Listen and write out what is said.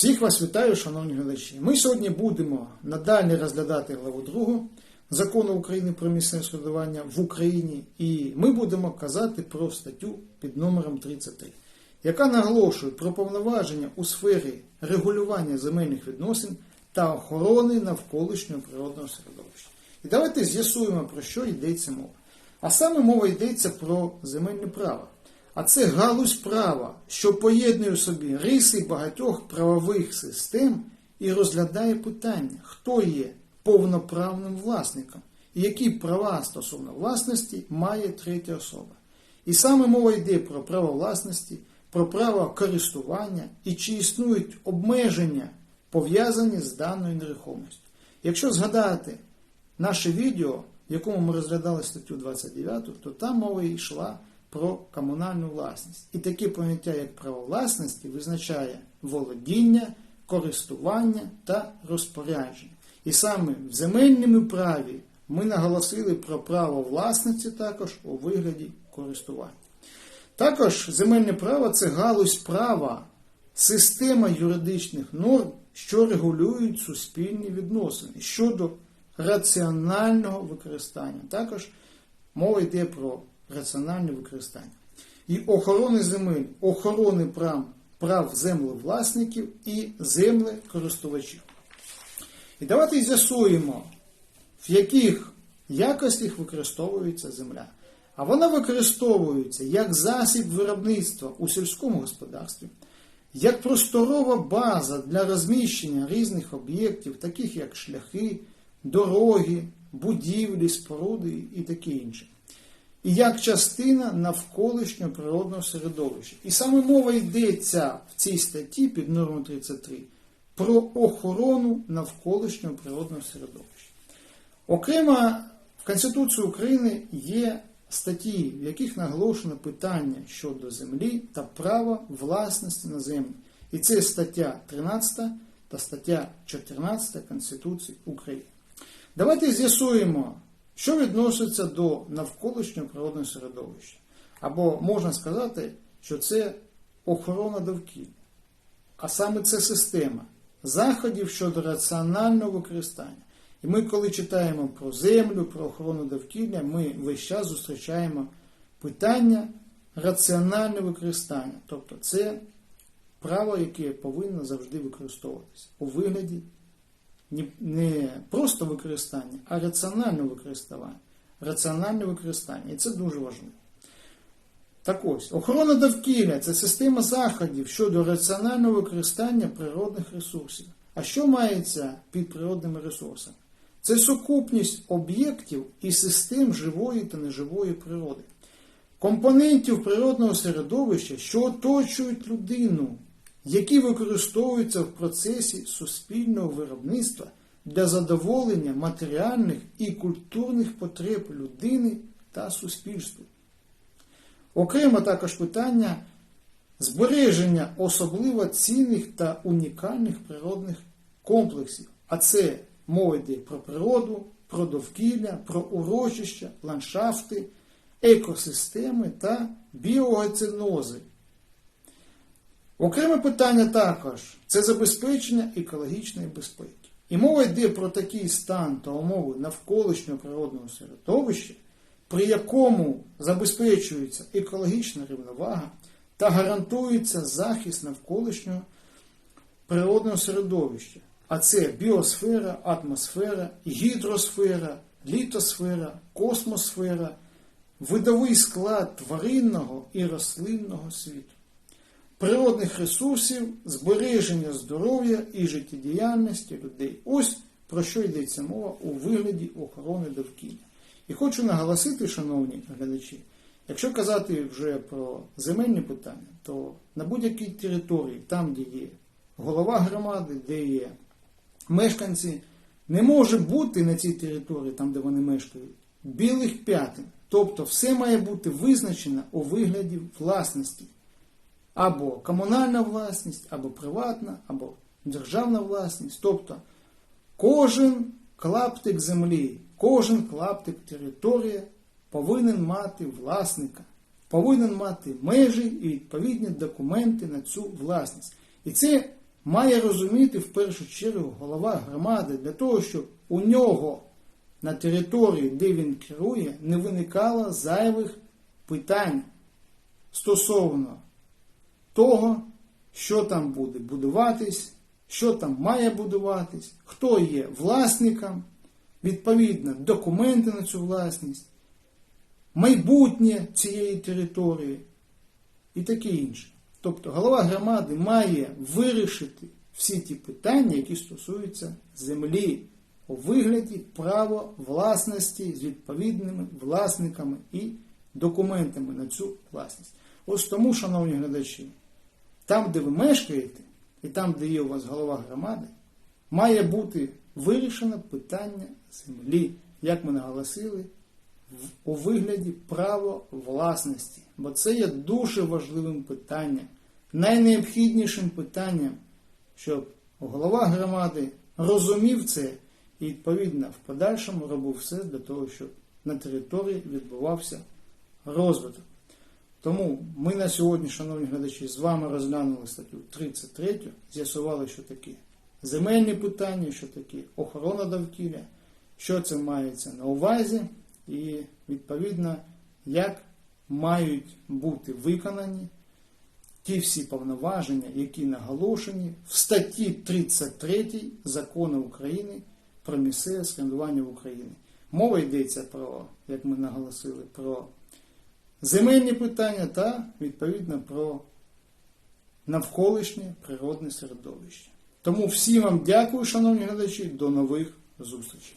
Всіх вас вітаю, шановні глядачі. Ми сьогодні будемо надалі розглядати главу 2 закону України про місцеве самоврядування в Україні, і ми будемо казати про статтю під номером 33, яка наголошує про повноваження у сфері регулювання земельних відносин та охорони навколишнього природного середовища. І давайте з'ясуємо, про що йдеться мова. А саме мова йдеться про земельне право. А це галузь права, що поєднує в собі риси багатьох правових систем і розглядає питання, хто є повноправним власником і які права стосовно власності має третя особа. І саме мова йде про право власності, про право користування і чи існують обмеження, пов'язані з даною нерухомістю. Якщо згадати наше відео, в якому ми розглядали статтю 29, то там мова йшла про комунальну власність. І таке поняття, як право власності, визначає володіння, користування та розпорядження. І саме в земельному праві ми наголосили про право власності також у вигляді користування. Також земельне право це галузь права, система юридичних норм, що регулюють суспільні відносини щодо раціонального використання. Також мова йде про раціональне використання. І охорони земель, охорони прав, прав землевласників і землекористувачів. І давайте з'ясуємо, в яких якостях використовується земля. А вона використовується як засіб виробництва у сільському господарстві, як просторова база для розміщення різних об'єктів, таких як шляхи, дороги, будівлі, споруди і таке інше. І як частина навколишнього природного середовища. І саме мова йдеться в цій статті під нормою 33 про охорону навколишнього природного середовища. Окремо в Конституції України є статті, в яких наголошено питання щодо землі та права власності на землю. І це стаття 13 та стаття 14 Конституції України. Давайте з'ясуємо, що відноситься до навколишнього природного середовища. Або можна сказати, що це охорона довкілля. А саме це система заходів щодо раціонального використання. І ми, коли читаємо про землю, про охорону довкілля, ми весь час зустрічаємо питання раціонального використання. Тобто це право, яке повинно завжди використовуватися у вигляді не просто використання, а раціональне використання. Раціональне використання. І це дуже важливо. Так ось, охорона довкілля це система заходів щодо раціонального використання природних ресурсів. А що мається під природними ресурсами? Це сукупність об'єктів і систем живої та неживої природи, компонентів природного середовища, що оточують людину, які використовуються в процесі суспільного виробництва для задоволення матеріальних і культурних потреб людини та суспільства. Окремо також питання збереження особливо цінних та унікальних природних комплексів, а це мова йде про природу, про довкілля, про урочища, ландшафти, екосистеми та біогоцинози. Окреме питання також це забезпечення екологічної безпеки. І мова йде про такий стан та умови навколишнього природного середовища, при якому забезпечується екологічна рівновага та гарантується захист навколишнього природного середовища. А це біосфера, атмосфера, гідросфера, літосфера, космосфера, видовий склад тваринного і рослинного світу, природних ресурсів, збереження здоров'я і життєдіяльності людей. Ось про що йдеться мова у вигляді охорони довкілля. І хочу наголосити, шановні глядачі, якщо казати вже про земельні питання, то на будь-якій території, там, де є голова громади, де є мешканці, не може бути на цій території, там, де вони мешкають, білих п'ятин. Тобто все має бути визначено у вигляді власності. Або комунальна власність, або приватна, або державна власність. Тобто кожен клаптик землі, кожен клаптик території повинен мати власника, повинен мати межі і відповідні документи на цю власність. І це має розуміти в першу чергу голова громади для того, щоб у нього на території, де він керує, не виникало зайвих питань стосовно того, що там буде будуватись, що там має будуватись, хто є власником, відповідно, документи на цю власність, майбутнє цієї території і таке інше. Тобто голова громади має вирішити всі ті питання, які стосуються землі у вигляді права власності з відповідними власниками і документами на цю власність. Ось тому, шановні глядачі, там, де ви мешкаєте, і там, де є у вас голова громади, має бути вирішено питання землі, як ми наголосили, у вигляді права власності. Бо це є дуже важливим питанням, найнеобхіднішим питанням, щоб голова громади розумів це і, відповідно, в подальшому робив все для того, щоб на території відбувався розвиток. Тому ми на сьогодні, шановні глядачі, з вами розглянули статтю 33, з'ясували, що таке земельні питання, що таке охорона довкілля, що це мається на увазі, і відповідно, як мають бути виконані ті всі повноваження, які наголошені в статті 33 закону України про місцеве самоврядування в Україні. Мова йдеться про, як ми наголосили, про земельні питання та відповідно про навколишнє природне середовище. Тому всім вам дякую, шановні глядачі, до нових зустрічей.